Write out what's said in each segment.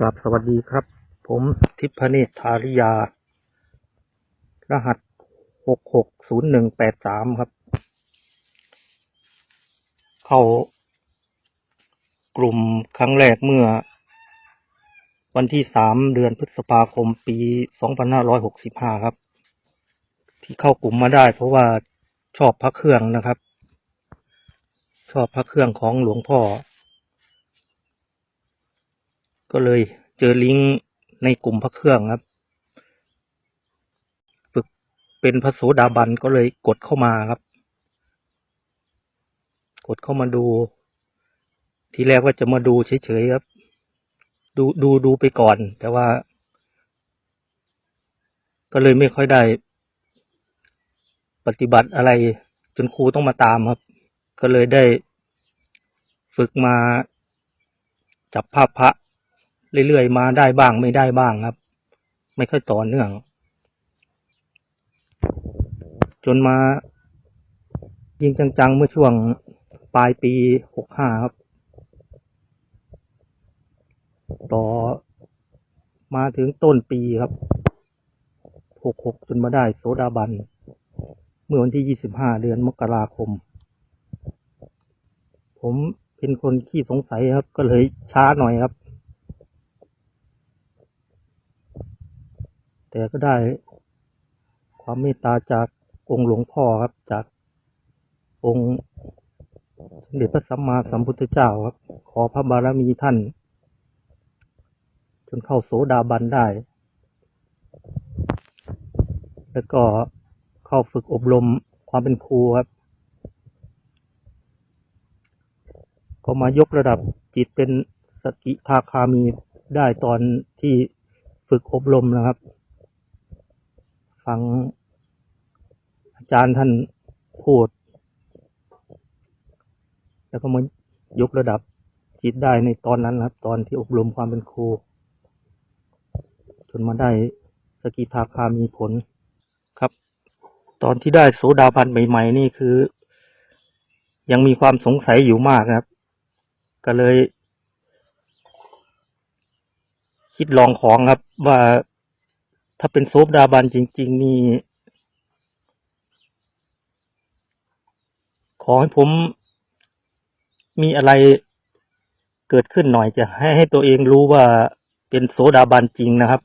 กราบสวัสดีครับ ผมทิพเนตรธาริยา รหัสหกหกศูนย์หนึ่งแปดสามครับ เข้ากลุ่มครั้งแรกเมื่อ วันที่สามเดือนพฤษภาคมปีสองพันห้าร้อยหกสิบห้าครับ ที่เข้ากลุ่มมาได้ เพราะว่าชอบพระเครื่องนะครับ ชอบพระเครื่องของหลวงพ่อ ก็เลยเจอลิงก์ในกลุ่มพระเครื่องครับ ฝึกเป็นพระโสดาบันก็เลยกดเข้ามาครับ กดเข้ามาดู ทีแรกว่าจะมาดูเฉยๆครับ ดูดูดูไปก่อน แต่ว่า ก็เลยไม่ค่อยได้ ปฏิบัติอะไร จนครูต้องมาตามครับ ก็เลยได้ฝึกมาจับภาพพระ เรื่อยๆมาได้บ้างไม่ได้บ้างครับ ไม่ค่อยต่อเนื่อง จนมา ยิงจังๆเมื่อช่วงปลายปีหกห้าครับ ต่อมาถึงต้นปีครับหกหกจนมาได้โสดาบัน เมื่อวันที่ยี่สิบห้าเดือนมกราคม ผมเป็นคนขี้สงสัยครับ ก็เลยช้าหน่อยครับ แต่ก็ได้ความเมตตาจากองค์หลวงพ่อครับ จากองค์สมเด็จพระสัมมาสัมพุทธเจ้าครับ ขอพระบารมีท่าน จนเข้าโสดาบันได้ แล้วก็เข้าฝึกอบรมความเป็นครูครับ ก็มายกระดับจิตเป็นสกิทาคามีได้ตอนที่ฝึกอบรมนะครับ ฟังอาจารย์ท่านพูด แล้วก็มายกระดับจิตได้ในตอนนั้นครับ ตอนที่อบรมความเป็นครู จนมาได้สกิทาคามีผลครับ ตอนที่ได้โสดาบันใหม่ ๆ นี่คือ ยังมีความสงสัยอยู่มากครับ ก็เลย คิดลองของครับว่า ถ้าเป็นโซดาบันจริง ๆ นี่ ขอให้ผมมีอะไรเกิดขึ้นหน่อยจะให้ให้ตัวเองรู้ว่าเป็นโสดาบันจริงนะครับ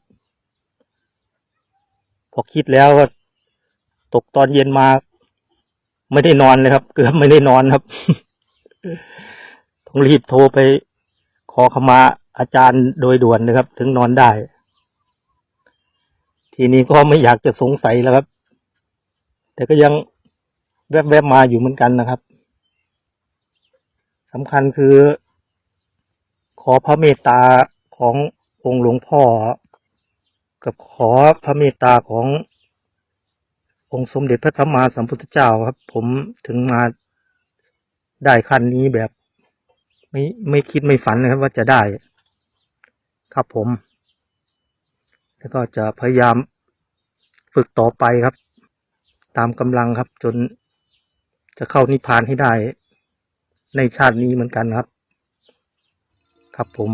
พอคิดแล้วก็ตกตอนเย็นมา ไม่ได้นอนเลยครับ เกือบไม่ได้นอนครับต้องรีบโทรไปขอขมาอาจารย์โดยด่วนเลยครับ ถึงนอนได้ ทีนี้ก็ไม่อยากจะสงสัยแล้วครับ แต่ก็ยังแวบๆมาอยู่เหมือนกันนะครับสำคัญคือ ขอพระเมตตาขององค์หลวงพ่อ กับขอพระเมตตาขององค์สมเด็จพระสัมมาสัมพุทธเจ้าครับ ผมถึงมาได้ขั้นนี้แบบ ไม่ไม่คิดไม่ฝันนะครับว่าจะได้ ครับผม แล้วก็จะพยายามฝึกต่อไปครับ ตามกำลังครับ จนจะเข้านิพพานให้ได้ ในชาตินี้เหมือนกันครับ ครับผม